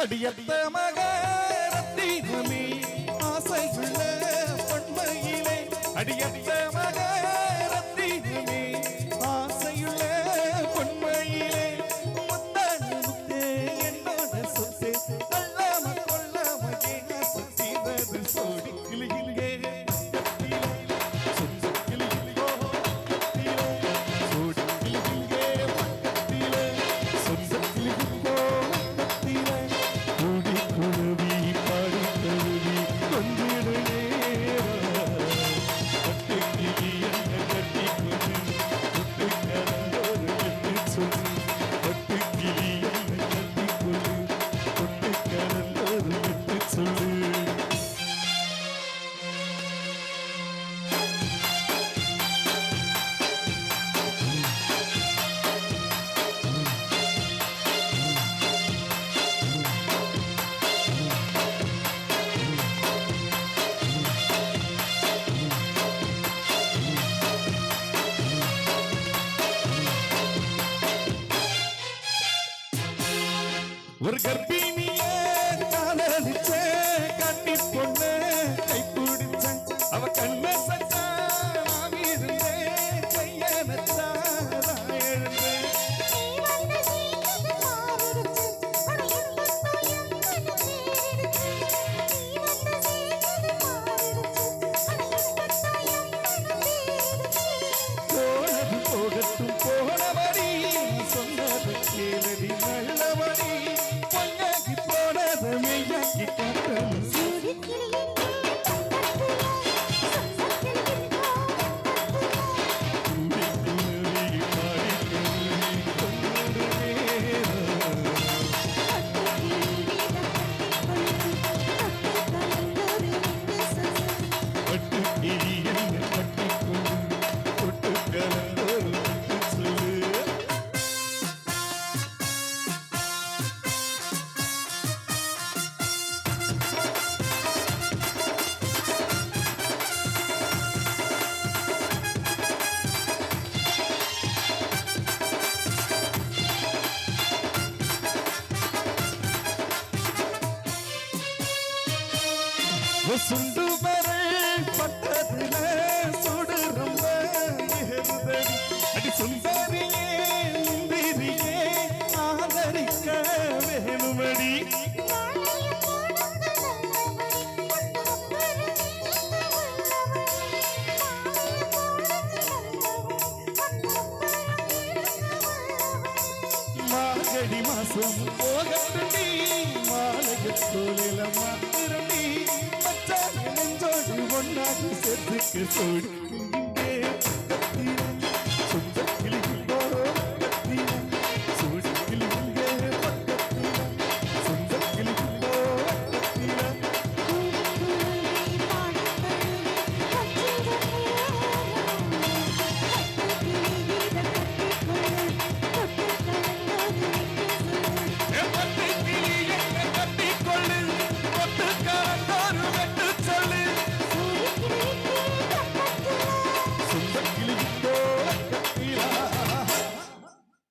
அடியத்த மகாரத்தீனமே ஆசை உள்ள பொன்மையிலே அடியத்த ஒரு கற்பி சுண்டு மறை பட்டதில சுடுரும்ப அடி சுந்தரியே இந்திரியே ஆதரிக்க வேணுமடி. மாசம் போகட்டுடி மாலைய தோலிலமா Hadi sen de kız